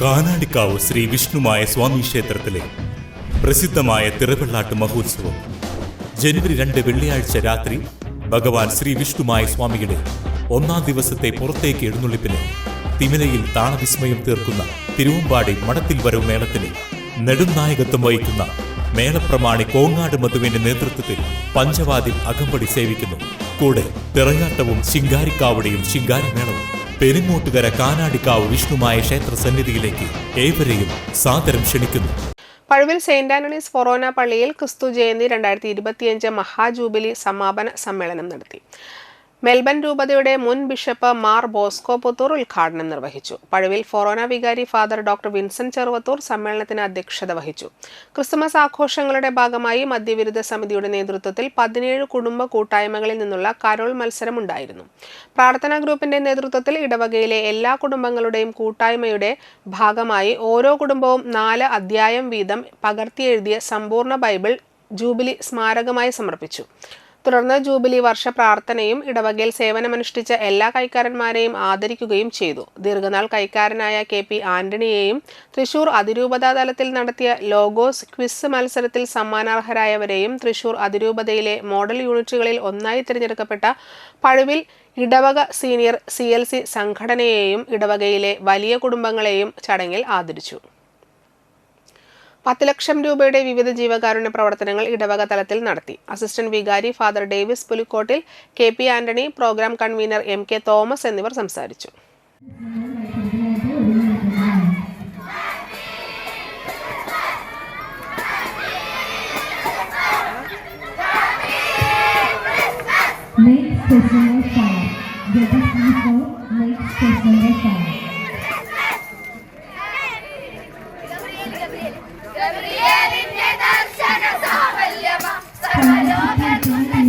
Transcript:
കാനാടിക്കാവ് ശ്രീ വിഷ്ണുമായ സ്വാമി ക്ഷേത്രത്തിലെ പ്രസിദ്ധമായ തിറവെള്ളാട്ട് മഹോത്സവം. ജനുവരി രണ്ട് വെള്ളിയാഴ്ച രാത്രി ഭഗവാൻ ശ്രീ വിഷ്ണുമായ സ്വാമിയുടെ ഒന്നാം ദിവസത്തെ പുറത്തേക്ക് എഴുന്നള്ളിപ്പിന് തിമിലയിൽ താളവിസ്മയം തീർക്കുന്ന തിരുവമ്പാടി മടത്തിൽ വരവ് മേളത്തിന് നെടുംനായകത്വം വഹിക്കുന്ന മേളപ്രമാണി കോങ്ങാട് മധുവിന്റെ നേതൃത്വത്തിൽ പഞ്ചവാതിൽ അകമ്പടി സേവിക്കുന്നു. കൂടെ തിറയാട്ടവും ശിങ്കാരിക്കാവടിയും ശിങ്കാരിമേളവും പെരുങ്ങോട്ടുകര കാനാടിക്കാവ് വിഷ്ണുമായ ക്ഷേത്ര സന്നിധിയിലേക്ക് ഏവരെയും സാദരം ക്ഷണിക്കുന്നു. പഴുവിൽ സെയിന്റ് ആന്റണീസ് ഫൊറോന പള്ളിയിൽ ക്രിസ്തു ജയന്തി രണ്ടായിരത്തി ഇരുപത്തിയഞ്ച് മഹാജൂബിലി സമാപന സമ്മേളനം നടത്തി. മെൽബൺ രൂപതയുടെ മുൻ ബിഷപ്പ് മാർ ബോസ്കോ പുത്തൂർ ഉദ്ഘാടനം നിർവഹിച്ചു. പഴുവിൽ ഫൊറോന വികാരി ഫാദർ ഡോക്ടർ വിൻസെന്റ് ചെറുവത്തൂർ സമ്മേളനത്തിന് അധ്യക്ഷത വഹിച്ചു. ക്രിസ്മസ് ആഘോഷങ്ങളുടെ ഭാഗമായി മദ്യവിരുദ്ധ സമിതിയുടെ നേതൃത്വത്തിൽ പതിനേഴ് കുടുംബ കൂട്ടായ്മകളിൽ നിന്നുള്ള കരോൾ മത്സരമുണ്ടായിരുന്നു. പ്രാർത്ഥനാ ഗ്രൂപ്പിന്റെ നേതൃത്വത്തിൽ ഇടവകയിലെ എല്ലാ കുടുംബങ്ങളുടെയും കൂട്ടായ്മയുടെ ഭാഗമായി ഓരോ കുടുംബവും നാല് അധ്യായം വീതം പകർത്തിയെഴുതിയ സമ്പൂർണ ബൈബിൾ ജൂബിലി സ്മാരകമായി സമർപ്പിച്ചു. തുടർന്ന് ജൂബിലി വർഷ പ്രാർത്ഥനയും ഇടവകയിൽ സേവനമനുഷ്ഠിച്ച എല്ലാ കൈക്കാരന്മാരെയും ആദരിക്കുകയും ചെയ്തു. ദീർഘനാൾ കൈക്കാരനായ കെ പി ആന്റണിയെയും തൃശൂർ അതിരൂപതാതലത്തിൽ നടത്തിയ ലോഗോസ് ക്വിസ് മത്സരത്തിൽ സമ്മാനാർഹരായവരെയും തൃശൂർ അതിരൂപതയിലെ മോഡൽ യൂണിറ്റുകളിൽ ഒന്നായി തിരഞ്ഞെടുക്കപ്പെട്ട പഴുവിൽ ഇടവക സീനിയർ സി എൽ സി സംഘടനയെയും ഇടവകയിലെ വലിയ കുടുംബങ്ങളെയും ചടങ്ങിൽ ആദരിച്ചു. പത്ത് ലക്ഷം രൂപയുടെ വിവിധ ജീവകാരുണ്യ പ്രവർത്തനങ്ങൾ ഇടവക തലത്തിൽ നടത്തി അസിസ്റ്റന്റ് വികാരി father Davis Pulikkottil K P Antony programme convener M K Thomas എന്നിവർ സംസാരിച്ചു Make fire. Get 快乐